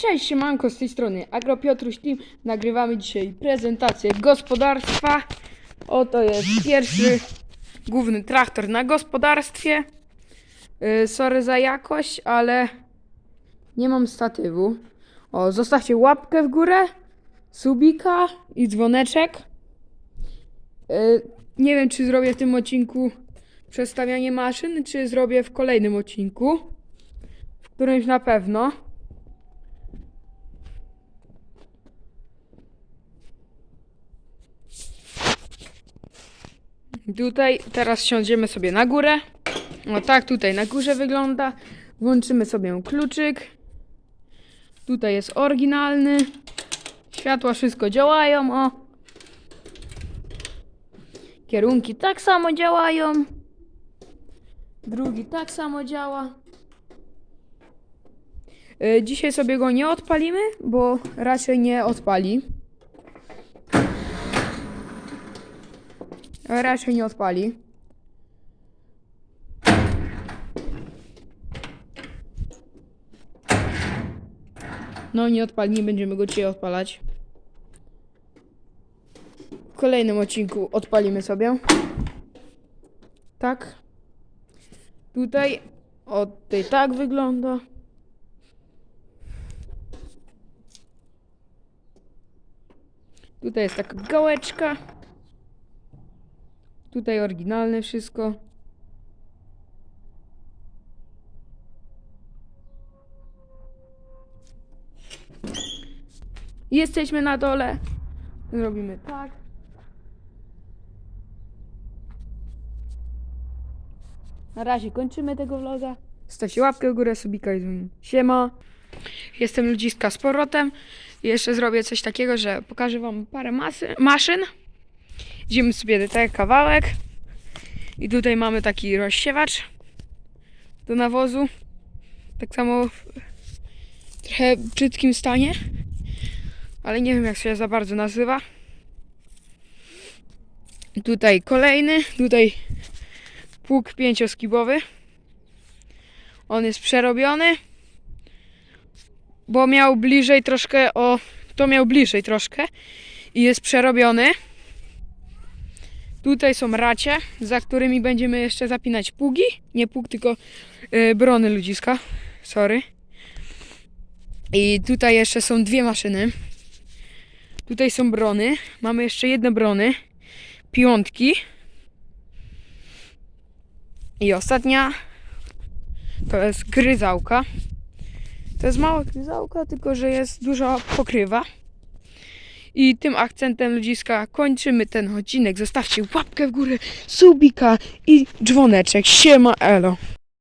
Cześć, siemanko, z tej strony Agro Piotruś Team. Nagrywamy dzisiaj prezentację gospodarstwa. Oto jest pierwszy główny traktor na gospodarstwie. Yy, sorry za jakość, ale nie mam statywu. O, zostawcie łapkę w górę, subika i dzwoneczek. Yy, nie wiem, czy zrobię w tym odcinku przestawianie maszyn, czy zrobię w kolejnym odcinku. W którymś na pewno. Tutaj teraz siądziemy sobie na górę. O tak, tutaj na górze wygląda. Włączymy sobie kluczyk. Tutaj jest oryginalny. Światła wszystko działają, o. Kierunki tak samo działają. Drugi tak samo działa. Y, Dzisiaj sobie go nie odpalimy, bo raczej nie odpali. Raczej nie odpali. No nie odpali, nie będziemy go dzisiaj odpalać. W kolejnym odcinku odpalimy sobie. Tak. Tutaj o tutaj tak wygląda. Tutaj jest taka gałeczka. Tutaj oryginalne wszystko. Jesteśmy na dole. Zrobimy tak. Na razie kończymy tego vloga. Stawcie łapkę w górę, subika i dzwonię. Siema. Jestem ludziska z powrotem. Jeszcze zrobię coś takiego, że pokażę wam parę masy, maszyn. Idziemy sobie tego kawałek. I tutaj mamy taki rozsiewacz do nawozu. Tak samo w trochę brzydkim stanie. Ale nie wiem jak się za bardzo nazywa. Tutaj kolejny. Tutaj pług pięcioskibowy. On jest przerobiony. Bo miał bliżej troszkę o... To miał bliżej troszkę. I jest przerobiony. Tutaj są racie, za którymi będziemy jeszcze zapinać pługi. Nie pług, tylko y, brony ludziska. Sorry. I tutaj jeszcze są dwie maszyny. Tutaj są brony. Mamy jeszcze jedne brony. Piątki. I ostatnia to jest gryzałka. To jest mała gryzałka, tylko że jest duża pokrywa. I tym akcentem ludziska kończymy ten odcinek. Zostawcie łapkę w górę, subika i dzwoneczek. Siema elo.